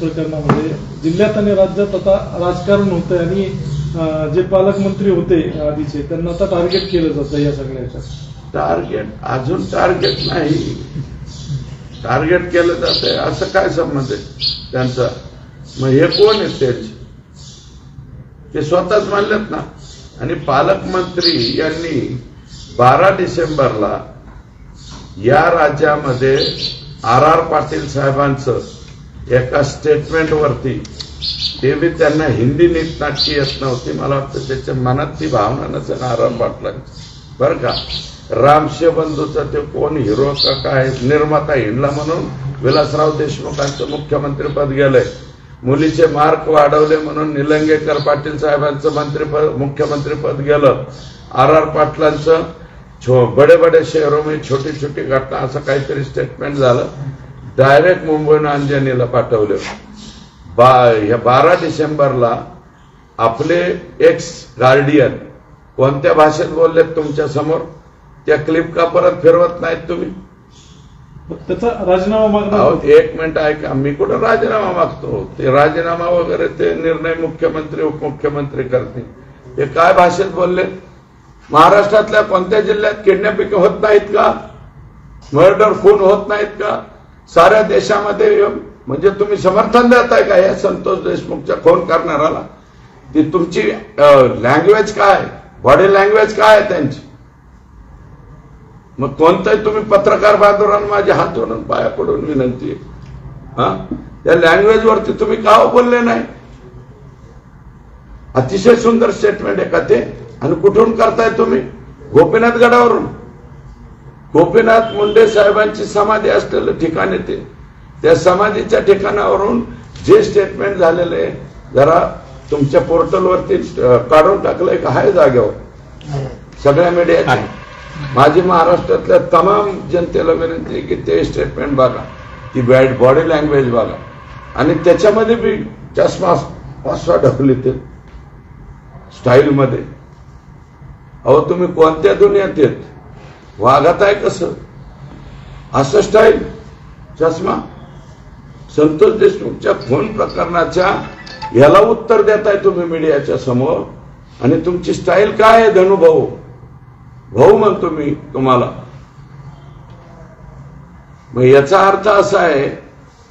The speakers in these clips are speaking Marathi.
प्रकरणामध्ये जिल्ह्यात आणि राज्यात आता राजकारण होतंय आणि जे पालकमंत्री होते आधीचे त्यांना आता टार्गेट केलं जातं या सगळ्याच्या. टार्गेट अजून टार्गेट नाही. टार्गेट केलं जातंय. असं काय संबंध आहे त्यांचा? मग हे कोण आहेत त्यांचे? ते स्वतःच मानलेत ना? आणि पालकमंत्री यांनी बारा डिसेंबरला या राज्यामध्ये आर आर पाटील साहेबांचं एका स्टेटमेंटवरती ते बी त्यांना हिंदी नीटनाटकी येत नव्हती. मला वाटतं त्याच्या मनात ती भावना नसेल आराम आर बरं का? रामशेबंधूचा ते कोण हिरो का काय? निर्माता हिंडला म्हणून. विलासराव देशमुखांचं मुख्यमंत्रीपद गेलंय. मुलीचे मार्क वाढवले म्हणून निलंगेकर पाटील साहेबांचं मंत्रीपद मुख्यमंत्रीपद गेलं. आर आर पाटलांचं छो बडे बडे शहरों में छोटी छोटी घटना असं काहीतरी स्टेटमेंट झालं. डायरेक्ट मुंबईनं अंजनीला पाठवलं. बा ह्या बारा डिसेंबरला आपले एक्स गार्डियन कोणत्या भाषेत बोललेत तुमच्यासमोर? त्या क्लिप का परत फिरवत नाहीत तुम्ही? त्याचा राजीनामा एक मिनिट ऐका मी कुठं राजीनामा मागतो? ते राजीनामा वगैरे ते निर्णय मुख्यमंत्री उपमुख्यमंत्री करतील. ते काय भाषेत बोलले महाराष्ट्रातल्या कोणत्या जिल्ह्यात किडनॅपिंग होत नाहीत का? मर्डर खून होत नाहीत का? साऱ्या देशामध्ये म्हणजे तुम्ही समर्थन देताय का? या संतोष देशमुखच्या फोन करणाराला ती तुमची लँग्वेज काय? बॉडी लँग्वेज काय आहे त्यांची? मग कोणताही तुम्ही पत्रकार बांधवांना माझे हात जोडून पाया पडून विनंती आहे. हा? त्या लँग्वेज वरती तुम्ही का बोलले नाही? अतिशय सुंदर स्टेटमेंट आहे का ते? आणि कुठून करताय तुम्ही? गोपीनाथ गडावरून? गोपीनाथ मुंडे साहेबांची समाधी असलेलं ठिकाण आहे ते. त्या समाधीच्या ठिकाणावरून जे स्टेटमेंट झालेलं आहे जरा तुमच्या पोर्टलवरती काढून टाकलंय का आहे जागेवर. सगळ्या मीडियाचे माझी महाराष्ट्रातल्या तमाम जनतेला विनंती की ते स्टेटमेंट बघा. ती बॅड बॉडी लँग्वेज बघा. आणि त्याच्यामध्ये बी चष्मा पाचवा ढकली ते. स्टाईलमध्ये अहो तुम्ही कोणत्या दुनियात येत वागत आहे कसं? असं स्टाईल चष्मा? संतोष देशमुखच्या फोन प्रकरणाच्या याला उत्तर देताय तुम्ही मीडियाच्या समोर. आणि तुमची स्टाईल काय आहे धनुभाऊ भाऊ? म्हणतो मी तुम्हाला. मग याचा अर्थ असा आहे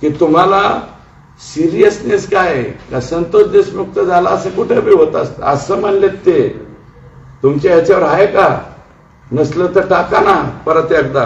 की तुम्हाला सिरियसनेस काय आहे? का संतोष देशमुक्त झाला असं कुठे बी होत असतं? असं म्हणलेत ते. तुमच्या ह्याच्यावर आहे का? नसलं तर टाका ना परत एकदा.